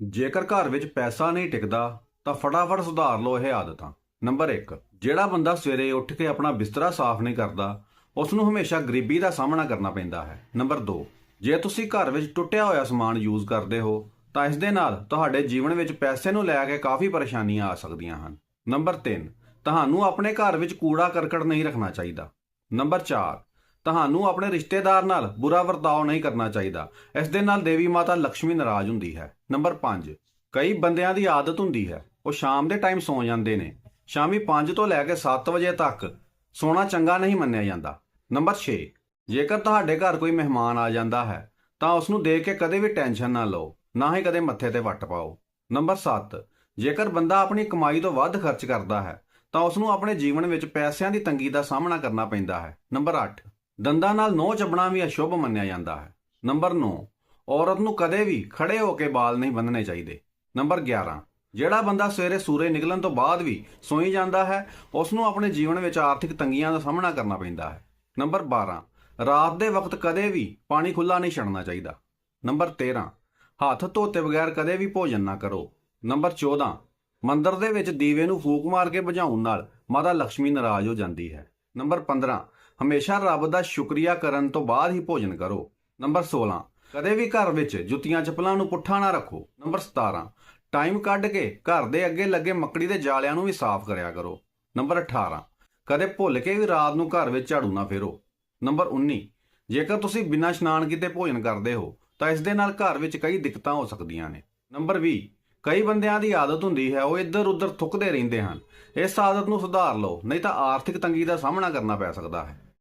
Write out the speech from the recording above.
ਜੇਕਰ ਘਰ ਵਿੱਚ ਪੈਸਾ ਨਹੀਂ ਟਿਕਦਾ, ਤਾਂ ਫਟਾਫਟ ਸੁਧਾਰ ਲਓ ਇਹ ਆਦਤਾਂ। ਨੰਬਰ 1 ਜਿਹੜਾ ਬੰਦਾ ਸਵੇਰੇ ਉੱਠ ਕੇ ਆਪਣਾ ਬਿਸਤਰਾ ਸਾਫ਼ ਨਹੀਂ ਕਰਦਾ ਉਸ ਨੂੰ ਹਮੇਸ਼ਾ ਗਰੀਬੀ ਦਾ ਸਾਹਮਣਾ ਕਰਨਾ ਪੈਂਦਾ ਹੈ। ਨੰਬਰ 2 ਜੇ ਤੁਸੀਂ ਘਰ ਵਿੱਚ ਟੁੱਟਿਆ ਹੋਇਆ ਸਮਾਨ ਯੂਜ਼ ਕਰਦੇ ਹੋ, ਤਾਂ ਇਸ ਦੇ ਨਾਲ ਤੁਹਾਡੇ ਜੀਵਨ ਵਿੱਚ ਪੈਸੇ ਨੂੰ ਲੈ ਕੇ ਕਾਫੀ ਪਰੇਸ਼ਾਨੀਆਂ ਆ ਸਕਦੀਆਂ ਹਨ। ਨੰਬਰ 3 ਤੁਹਾਨੂੰ ਆਪਣੇ ਘਰ ਵਿੱਚ ਕੂੜਾ ਕਰਕਟ ਨਹੀਂ ਰੱਖਣਾ ਚਾਹੀਦਾ। ਨੰਬਰ 4 ਤੁਹਾਨੂੰ ਆਪਣੇ ਰਿਸ਼ਤੇਦਾਰ ਨਾਲ ਬੁਰਾ ਵਰਤਾਓ ਨਹੀਂ ਕਰਨਾ ਚਾਹੀਦਾ। ਇਸ ਦੇ ਨਾਲ ਦੇਵੀ ਮਾਤਾ ਲక్ష్ਮੀ ਨਾਰਾਜ਼ ਹੁੰਦੀ ਹੈ। ਨੰਬਰ 5 ਕਈ ਬੰਦਿਆਂ ਦੀ ਆਦਤ ਹੁੰਦੀ ਹੈ। ਉਹ ਸ਼ਾਮ ਦੇ ਟਾਈਮ ਸੌਂ ਜਾਂਦੇ ਨੇ। ਸ਼ਾਮੀ 5 ਤੋਂ ਲੈ ਕੇ 7 ਵਜੇ ਤੱਕ ਸੌਣਾ ਚੰਗਾ ਨਹੀਂ ਮੰਨਿਆ ਜਾਂਦਾ। ਨੰਬਰ 6 ਜੇਕਰ ਤੁਹਾਡੇ ਘਰ ਕੋਈ ਮਹਿਮਾਨ ਆ ਜਾਂਦਾ ਹੈ, ਤਾਂ ਉਸ ਨੂੰ ਦੇਖ ਕੇ ਕਦੇ ਵੀ ਟੈਨਸ਼ਨ ਨਾ ਲਓ, ਨਾ ਹੀ ਕਦੇ ਮੱਥੇ ਤੇ ਵੱਟ ਪਾਓ। ਨੰਬਰ 7 ਜੇਕਰ ਬੰਦਾ ਆਪਣੀ ਕਮਾਈ ਤੋਂ ਵੱਧ ਖਰਚ ਕਰਦਾ ਹੈ, ਤਾਂ ਉਸ ਨੂੰ ਆਪਣੇ ਜੀਵਨ ਵਿੱਚ ਪੈਸਿਆਂ ਦੀ ਤੰਗੀ ਦਾ ਸਾਹਮਣਾ ਕਰਨਾ ਪੈਂਦਾ ਹੈ। ਨੰਬਰ 8 ਦੰਦਾਂ ਨਾਲ ਨੋਹ ਚੱਬਣਾ ਵੀ ਅਸ਼ੁਭ ਮੰਨਿਆ ਜਾਂਦਾ ਹੈ। ਨੰਬਰ 9 ਔਰਤ ਨੂੰ ਕਦੇ ਵੀ ਖੜੇ ਹੋ ਕੇ ਵਾਲ ਨਹੀਂ ਬੰਨਣੇ ਚਾਹੀਦੇ। ਨੰਬਰ 11 ਜਿਹੜਾ ਬੰਦਾ ਸਵੇਰੇ ਸੂਰਜ ਨਿਕਲਣ ਤੋਂ ਬਾਅਦ ਵੀ ਸੋਈ ਜਾਂਦਾ ਹੈ ਉਸ ਨੂੰ ਆਪਣੇ ਜੀਵਨ ਵਿੱਚ ਆਰਥਿਕ ਤੰਗੀਆਂ ਦਾ ਸਾਹਮਣਾ ਕਰਨਾ ਪੈਂਦਾ ਹੈ। ਨੰਬਰ 12 ਰਾਤ ਦੇ ਵਕਤ ਕਦੇ ਵੀ ਪਾਣੀ ਖੁੱਲਾ ਨਹੀਂ ਛੱਡਣਾ ਚਾਹੀਦਾ। ਨੰਬਰ 13 ਹੱਥ ਧੋਤੇ ਬਗੈਰ ਕਦੇ ਵੀ ਭੋਜਨ ਨਾ ਕਰੋ। ਨੰਬਰ 14 ਮੰਦਰ ਦੇ ਵਿੱਚ ਦੀਵੇ ਨੂੰ ਫੂਕ ਮਾਰ ਕੇ ਬੁਝਾਉਣ ਨਾਲ ਮਾਤਾ ਲక్ష్ਮੀ ਨਾਰਾਜ਼ ਹੋ ਜਾਂਦੀ ਹੈ। ਨੰਬਰ 15 ਹਮੇਸ਼ਾ ਰੱਬ ਦਾ ਸ਼ੁਕਰੀਆ ਕਰਨ ਤੋਂ ਬਾਅਦ ਹੀ ਭੋਜਨ ਕਰੋ। ਨੰਬਰ 16 ਕਦੇ ਵੀ ਘਰ ਵਿੱਚ ਜੁੱਤੀਆਂ ਚੱਪਲਾਂ ਨੂੰ ਪੁੱਠਾ ਨਾ ਰੱਖੋ। ਨੰਬਰ 17 ਟਾਈਮ ਕੱਢ ਕੇ ਘਰ ਦੇ ਅੱਗੇ ਲੱਗੇ ਮੱਕੜੀ ਦੇ ਜਾਲਿਆਂ ਨੂੰ ਵੀ ਸਾਫ਼ ਕਰਿਆ ਕਰੋ। ਨੰਬਰ 18 ਕਦੇ ਭੁੱਲ ਕੇ ਵੀ ਰਾਤ ਨੂੰ ਘਰ ਵਿੱਚ ਝਾੜੂ ਨਾ ਫੇਰੋ। ਨੰਬਰ 19 ਜੇਕਰ ਤੁਸੀਂ ਬਿਨਾਂ ਇਸ਼ਨਾਨ ਕੀਤੇ ਭੋਜਨ ਕਰਦੇ ਹੋ, ਤਾਂ ਇਸ ਦੇ ਨਾਲ ਘਰ ਵਿੱਚ ਕਈ ਦਿੱਕਤਾਂ ਹੋ ਸਕਦੀਆਂ ਨੇ। ਨੰਬਰ 20 ਕਈ ਬੰਦਿਆਂ ਦੀ ਆਦਤ ਹੁੰਦੀ ਹੈ, ਉਹ ਇੱਧਰ ਉੱਧਰ ਥੁੱਕਦੇ ਰਹਿੰਦੇ ਹਨ। ਇਸ ਆਦਤ ਨੂੰ ਸੁਧਾਰ ਲਓ, ਨਹੀਂ ਤਾਂ ਆਰਥਿਕ ਤੰਗੀ ਦਾ ਸਾਹਮਣਾ ਕਰਨਾ ਪੈ ਸਕਦਾ ਹੈ।